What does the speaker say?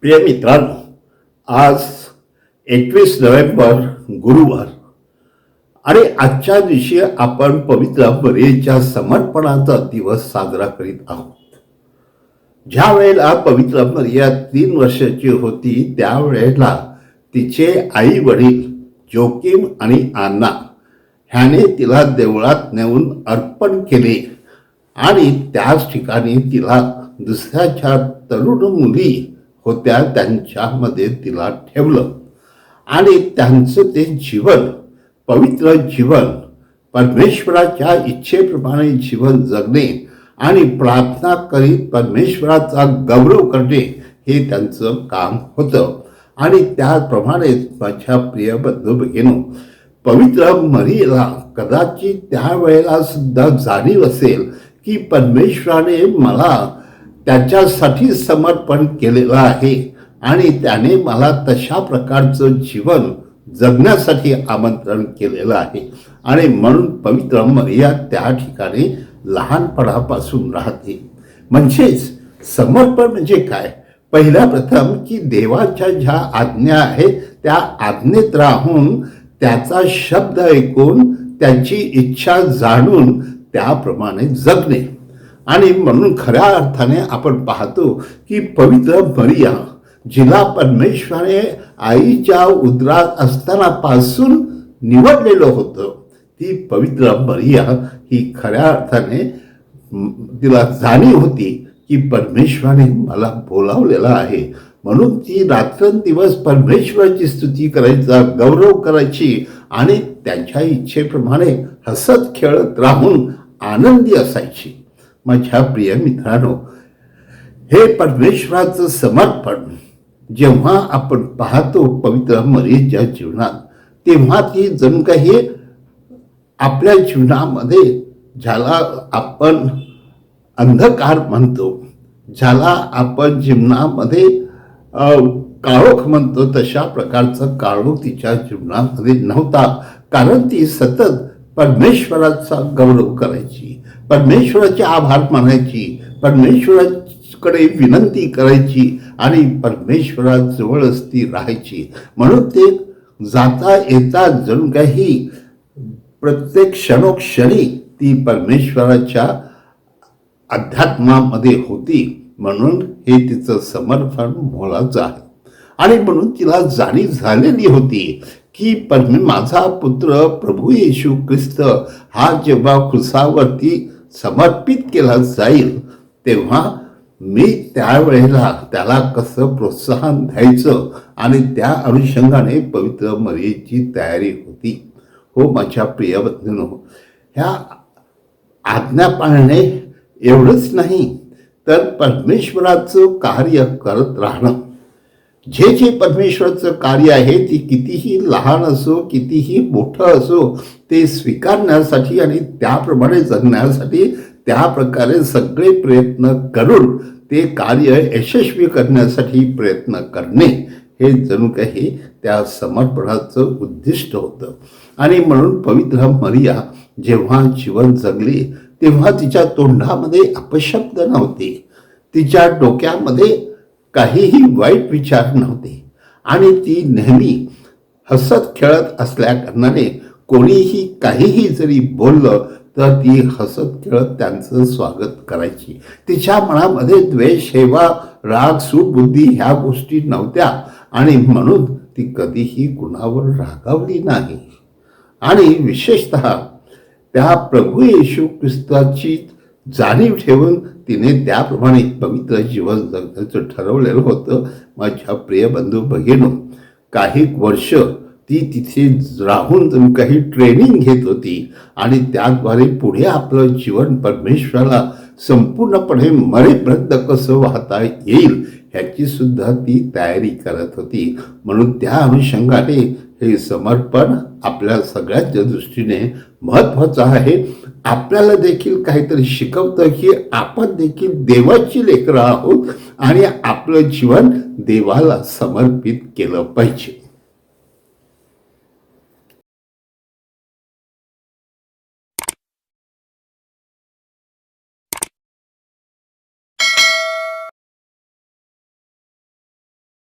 प्रिय मित्रांनो आज एकवीस नोव्हेंबर गुरुवार आणि आजच्या दिवशी आपण पवित्र बरेच्या समर्पणाचा दिवस साजरा करीत आहोत. ज्या वेळेला पवित्र मर्या तीन वर्षाची होती त्यावेळेला तिचे आई वडील जोकिम आणि आन्ना ह्याने तिला देवळात नेऊन अर्पण केले. आणि त्याच ठिकाणी तिला दुसऱ्याच्या तरुण मुली होत्या त्यांच्यामध्ये तिला ठेवलं. आणि त्यांचं ते जीवन पवित्र जीवन परमेश्वराच्या इच्छेप्रमाणे जीवन जगणे आणि प्रार्थना करीत परमेश्वराचा गौरव करणे हे त्यांचं काम होतं. आणि त्याप्रमाणेच माझ्या प्रिय बंधू भगिनो पवित्र मरीला कदाचित त्यावेळेला सुद्धा जाणीव असेल की परमेश्वराने मला त्याच्यासाठी समर्पण केलेलं आहे आणि त्याने मला तशा प्रकारचं जीवन जगण्यासाठी आमंत्रण केलेलं आहे. आणि म्हणून पवित्र मर्या त्या ठिकाणी लहानपणापासून राहते. म्हणजेच समर्पण म्हणजे काय? पहिल्या प्रथम की देवाच्या ज्या आज्ञा आहेत त्या आज्ञेत राहून त्याचा शब्द ऐकून त्याची इच्छा जाणून त्याप्रमाणे जगणे. आणि म्हणून खऱ्या अर्थाने आपण पाहतो की पवित्र मरिया जिला परमेश्वराने आईच्या उदरात असताना पासून निवडलेलं होतं. ती पवित्र मरिया ही खऱ्या अर्थाने तिला जाणीव होती की परमेश्वराने मला बोलावलेला आहे. म्हणून ती रात्रंदिवस परमेश्वराची स्तुती करायचा गौरव करायची आणि त्यांच्या इच्छेप्रमाणे हसत खेळत राहून आनंदी असायची. माझ्या प्रिय मित्रांनो हे परमेश्वराचं समर्पण जेव्हा आपण पाहतो पवित्र मरीच्या जीवनात तेव्हा ती जणू काही आपल्या जीवनामध्ये ज्याला आपण अंधकार म्हणतो ज्याला आपण जीवनामध्ये काळोख म्हणतो तशा प्रकारचं काळोख तिच्या जीवनामध्ये नव्हता. कारण ती सतत परमेश्वराचा गौरव करायची परमेश्वराचे आभार मानायची परमेश्वराकडे विनंती करायची आणि परमेश्वराजवळच ती राहायची. म्हणून ते जाता येता जणू काही प्रत्येक क्षणोक्षणी ती परमेश्वराच्या अध्यात्मामध्ये होती. म्हणून हे तिचं समर्पण मोलाचं आहे. आणि म्हणून तिला जाणीव झालेली होती की पण माझा पुत्र प्रभू येशू ख्रिस्त हा जेव्हा खुसावरती समर्पित केला जाईल तेव्हा मी त्यावेळेला त्याला कसं प्रोत्साहन द्यायचं आणि त्या अनुषंगाने पवित्र मर्याची तयारी होती. हो माझ्या प्रिय ह्या आज्ञा पाळणे एवढंच नाही. तर परमेश्वराचं कार्य करत राहणं. जे जे परमेश्वराचं कार्य आहे ती कितीही लहान असो कितीही मोठं असो ते स्वीकारण्यासाठी आणि त्याप्रमाणे जगण्यासाठी त्या प्रकारे सगळे प्रयत्न करून ते कार्य यशस्वी करण्यासाठी प्रयत्न करणे हे जणू काही त्या समर्पणाचं उद्दिष्ट होतं. आणि म्हणून पवित्र मरिया जेव्हा जीवन जगली तेव्हा तिच्या तोंडामध्ये अपशब्द नव्हते. तिच्या डोक्यामध्ये काहीही वाईट विचार नव्हते. आणि ती नेहमी हसत खेळत असल्याकारणाने कोणीही काहीही जरी बोललं तर ती हसत खेळत त्यांचं स्वागत करायची. तिच्या मनामध्ये द्वेष हेवा राग सुबुद्धी ह्या गोष्टी नव्हत्या आणि म्हणून ती कधीही कुणावर रागावली नाही. आणि विशेषतः त्या प्रभू येशू ख्रिस्ताची जाणीव ठेवून तिने त्याप्रमाणे पवित्र जीवन जगण्याचं ठरवलेलं होतं. माझ्या प्रिय बंधू भगिनो काही वर्ष ती तिथे राहून काही ट्रेनिंग घेत होती आणि त्याद्वारे पुढे आपलं जीवन परमेश्वराला संपूर्णपणे मरेपर्यंत कसं वाहता येईल ह्याची सुद्धा ती तयारी करत होती. म्हणून त्या अनुषंगाने हे समर्पण आपल्या सगळ्यांच्या दृष्टीने महत्त्वाचं आहे. आपल्याला देखील काहीतरी शिकवतं की आपण देखील देवाची लेकरं आहोत आणि आपलं जीवन देवाला समर्पित केलं पाहिजे.